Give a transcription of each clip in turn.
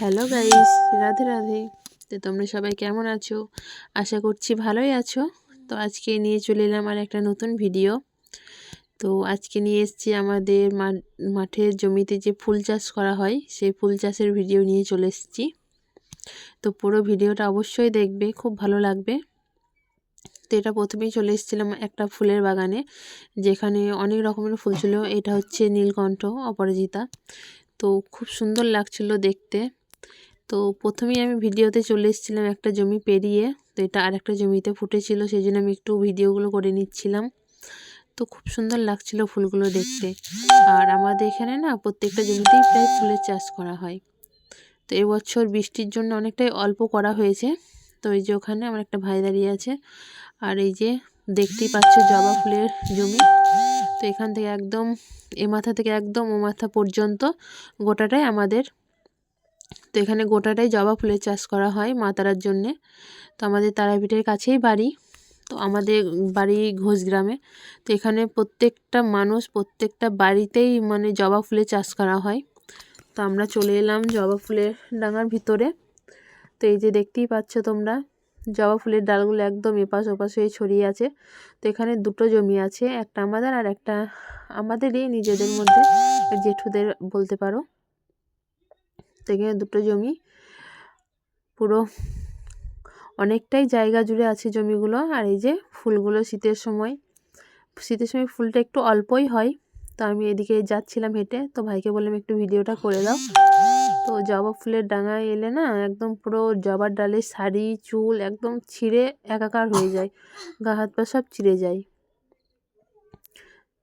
Hello guys Radhe Radhe তো তোমরা সবাই কেমন আছো? আশা করছি ভালোই আছো। তো আজকে নিয়ে চলে এলাম আর একটা নতুন ভিডিও তো আজকে নিয়ে এসেছি আমাদের মাঠের জমিতে যে ফুল চাষ করা হয়, সেই ফুল চাষের ভিডিও নিয়ে চলে এসেছি। তো পুরো ভিডিওটা অবশ্যই দেখবে, খুব ভালো লাগবে। তো এটা প্রথমেই চলে এসেছিলাম একটা ফুলের বাগানে, যেখানে অনেক রকমের ফুল ছিল। এটা হচ্ছে নীলকণ্ঠ, অপরাজিতা। তো খুব সুন্দর লাগছিল দেখতে। তো প্রথমেই আমি ভিডিওতে চলে এসেছিলাম একটা জমি পেরিয়ে, তো এটা আর একটা জমিতে ফুটেছিল সেই জন্য আমি একটু ভিডিওগুলো করে নিচ্ছিলাম। তো খুব সুন্দর লাগছিল ফুলগুলো দেখতে। আর আমাদের এখানে না প্রত্যেকটা জমিতেই প্রায় ফুলের চাষ করা হয়। তো এবছর বৃষ্টির জন্য অনেকটাই অল্প করা হয়েছে। তো এই যে ওখানে আমার একটা ভাই দাঁড়িয়ে আছে। আর এই যে দেখতেই পাচ্ছ জবা ফুলের জমি। তো এখান থেকে একদম, এ মাথা থেকে একদম ও মাথা পর্যন্ত গোটাটাই আমাদের। তো এখানে গোটাটাই জবা ফুলের চাষ করা হয় মা তারার জন্যে। তো আমাদের তারাপীঠের কাছেই বাড়ি। তো আমাদের বাড়ি ঘোষ গ্রামে তো এখানে প্রত্যেকটা মানুষ প্রত্যেকটা বাড়িতেই মানে জবা ফুলের চাষ করা হয়। তো আমরা চলে এলাম জবা ফুলের ডাঙার ভিতরে। তো এই যে দেখতেই পাচ্ছ তোমরা জবা ফুলের ডালগুলো একদম এপাশ ওপাশ হয়ে ছড়িয়ে আছে। তো এখানে দুটো জমি আছে, একটা আমাদের আর একটা আমাদেরই নিজেদের মধ্যে, জেঠুদের বলতে পারো। তো এখানে দুটো জমি, পুরো অনেকটাই জায়গা জুড়ে আছে জমিগুলো। আর এই যে ফুলগুলো শীতের সময় শীতের সময় ফুলটা একটু অল্পই হয়। তো আমি এদিকে যাচ্ছিলাম হেঁটে, তো ভাইকে বললাম একটু ভিডিওটা করে দাও। তো জবা ফুলের ডাঙায় এলে না একদম পুরো জবার ডালে শাড়ি, চুল একদম ছিঁড়ে একাকার হয়ে যায়, গা হাত পা সব ছিঁড়ে যায়।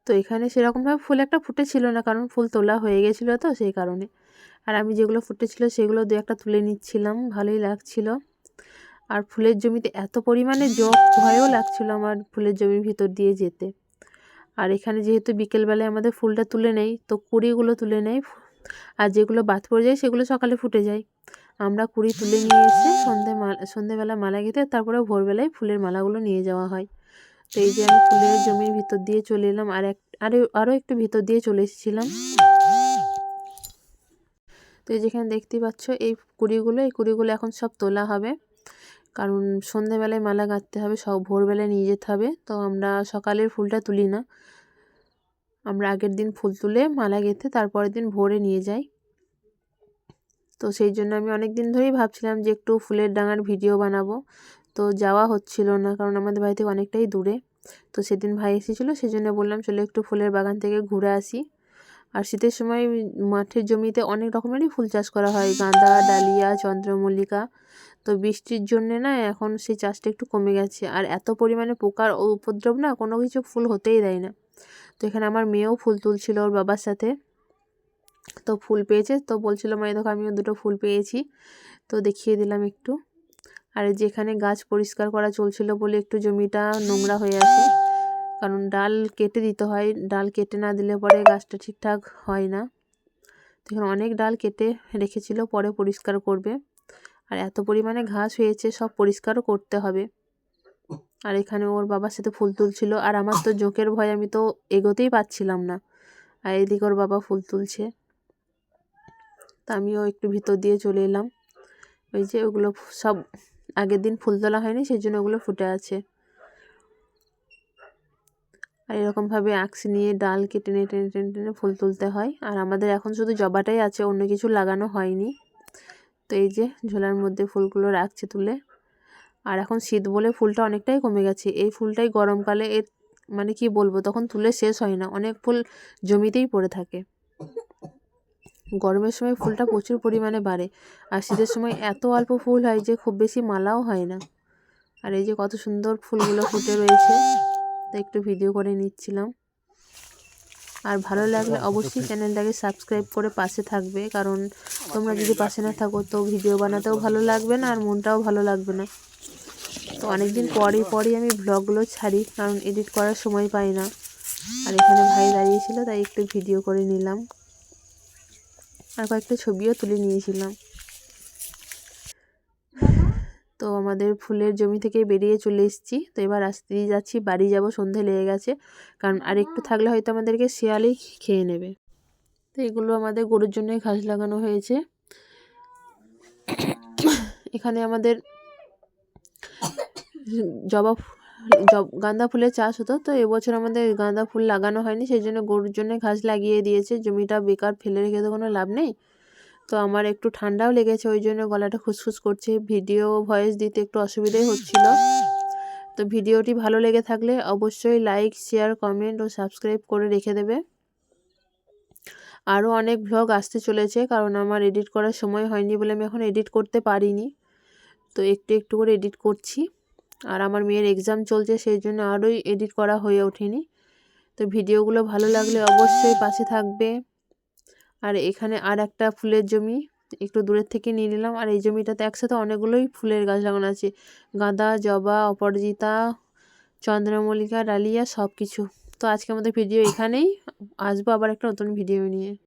তো এখানে সেরকমভাবে ফুল একটা ফুটেছিল না, কারণ ফুল তোলা হয়ে গেছিল তো সেই কারণে। আর আমি যেগুলো ফুটেছিল সেগুলো দু একটা তুলে নিচ্ছিলাম, ভালোই লাগছিল। আর ফুলের জমিতে এত পরিমাণে জগ ভয়ও লাগছিল আমার ফুলের জমির ভিতর দিয়ে যেতে। আর এখানে যেহেতু বিকেলবেলায় আমাদের ফুলটা তুলে নেই, তো কুড়িগুলো তুলে নেয় আর যেগুলো বাদ পড়ে যায়, সেগুলো সকালে ফুটে যায়। আমরা কুড়ি তুলে নিয়ে এসে সন্ধে সন্ধেবেলা মালা গেঁথে তারপরে ভোরবেলায় ফুলের মালাগুলো নিয়ে যাওয়া হয়। তো এই যে আমি ফুলের জমির ভিতর দিয়ে চলে এলাম, আর এক আরও আরও একটু ভিতর দিয়ে চলে এসেছিলাম। তো এই যেখানে দেখতেই পাচ্ছ, এই কুড়িগুলো এই কুড়িগুলো এখন সব তোলা হবে। কারণ সন্ধেবেলায় মালা গাঁথতে হবে, সব ভোরবেলায় নিয়ে যেতে হবে। তো আমরা সকালের ফুলটা তুলি না। আমরা আগের দিন ফুল তুলে মালা গেঁথে তারপরের দিন ভোরে নিয়ে যাই। তো সেই জন্য আমি অনেক দিন ধরেই ভাবছিলাম যে একটু ফুলের ডাঙার ভিডিও বানাবো। তো যাওয়া হচ্ছিল না, কারণ আমাদের বাড়ি থেকে অনেকটাই দূরে। তো সেদিন ভাই এসেছিল, সেই জন্য বললাম, চলো একটু ফুলের বাগান থেকে ঘুরে আসি। আর শীতের সময় মাঠের জমিতে অনেক রকমেরই ফুল চাষ করা হয়, গাঁদা, ডালিয়া, চন্দ্রমল্লিকা। তো বৃষ্টির জন্যে না এখন সেই চাষটা একটু কমে গেছে। আর এত পরিমাণে পোকার উপদ্রব না, কোনো কিছু ফুল হতেই দেয় না। তো এখানে আমার মেয়েও ফুল তুলছিল ওর বাবার সাথে। তো ফুল পেয়েছে, তো বলছিল মায়ের দেখো, আমিও দুটো ফুল পেয়েছি। তো দেখিয়ে দিলাম একটু। আর যেখানে গাছ পরিষ্কার করা চলছিল বলে একটু জমিটা নোংরা হয়ে আছে। কারণ ডাল কেটে দিতে হয়, ডাল কেটে না দিলে পরে গাছটা ঠিকঠাক হয় না। তো এখানে অনেক ডাল কেটে রেখেছিল, পরে পরিষ্কার করবে। আর এত পরিমাণে ঘাস হয়েছে, সব পরিষ্কারও করতে হবে। আর এখানে ওর বাবার সাথে ফুল তুলছিল। আর আমার তো জোকের ভয়, আমি তো এগোতেই পাচ্ছিলাম না। আর এদিকে ওর বাবা ফুল তুলছে। তা আমিও একটু ভিতর দিয়ে চলে এলাম। ওই যে ওগুলো সব আগের দিন ফুল তোলা হয়নি, সেই জন্য ওগুলো ফুটে আছে। আর এরকমভাবে আঁকশি নিয়ে ডাল কেটে টেনে টেনে টেনে টেনে ফুল তুলতে হয়। আর আমাদের এখন শুধু জবাটাই আছে, অন্য কিছু লাগানো হয়নি। তো এই যে ঝোলার মধ্যে ফুলগুলো রাখছে তুলে। আর এখন শীত বলে ফুলটা অনেকটাই কমে গেছে। এই ফুলটাই গরমকালে এর মানে কি বলব, তখন তুলে শেষ হয় না। অনেক ফুল জমিতেই পড়ে থাকে। গরমের সময় ফুলটা প্রচুর পরিমাণে বাড়ে। আর শীতের সময় এত অল্প ফুল হয় যে খুব বেশি মালাও হয় না। আর এই যে কত সুন্দর ফুলগুলো ফুটে রয়েছে, তা একটু ভিডিও করে নিচ্ছিলাম। আর ভালো লাগলে অবশ্যই চ্যানেলটাকে সাবস্ক্রাইব করে পাশে থাকবে। কারণ তোমরা যদি পাশে না থাকো, তো ভিডিও বানাতেও ভালো লাগবে না আর মনটাও ভালো লাগবে না। তো অনেকদিন পরই পরই আমি ব্লগগুলো ছাড়ি, কারণ এডিট করার সময় পাই না। আর এখানে ভাই দাঁড়িয়েছিল, তাই একটু ভিডিও করে নিলাম। আর কয়েকটা ছবিও তুলে নিয়েছিলাম। তো আমাদের ফুলের জমি থেকে বেরিয়ে চলে এসেছি। তো এবার আসতেই যাচ্ছি, বাড়ি যাব, সন্ধে লেগে গেছে। কারণ আর একটু থাকলে হয়তো আমাদেরকে শিয়ালেই খেয়ে নেবে। তো এগুলো আমাদের গরুর জন্যই ঘাস লাগানো হয়েছে। এখানে আমাদের জব- গাঁদা ফুলের চাষ হতো। তো এবছর আমাদের গাঁদা ফুল লাগানো হয়নি, সেই জন্য গরুর জন্য ঘাস লাগিয়ে দিয়েছে। জমিটা বেকার ফেলে রেখে তো কোনো লাভ নেই। তো আমার একটু ঠান্ডাও লেগেছে, ওই জন্য গলাটা খুসখুস করছে। ভিডিও ভয়েস দিতে একটু অসুবিধাই হচ্ছিল। তো ভিডিওটি ভালো লেগে থাকলে অবশ্যই লাইক, শেয়ার, কমেন্ট ও সাবস্ক্রাইব করে রেখে দেবে। আরও অনেক ভ্লগ আসতে চলেছে, কারণ আমার এডিট করার সময় হয়নি বলে আমি এখন এডিট করতে পারিনি। তো একটু একটু করে এডিট করছি। আর আমার মেয়ের এক্সাম চলছে সেই জন্য আরোই এডিট করা হয়ে ওঠেনি। তো ভিডিওগুলো ভালো লাগলে অবশ্যই পাশে থাকবে। আর এখানে আর একটা ফুলের জমি, একটু দূরের থেকে নিয়ে নিলাম। আর এই জমিটাতে একসাথে অনেকগুলোই ফুলের গাছ লাগানো আছে। গাঁদা, জবা, অপরাজিতা, চন্দ্রমল্লিকা, ডালিয়া সব কিছু তো আজকে আমাদের ভিডিও এখানেই। আসব আবার একটা নতুন ভিডিও নিয়ে।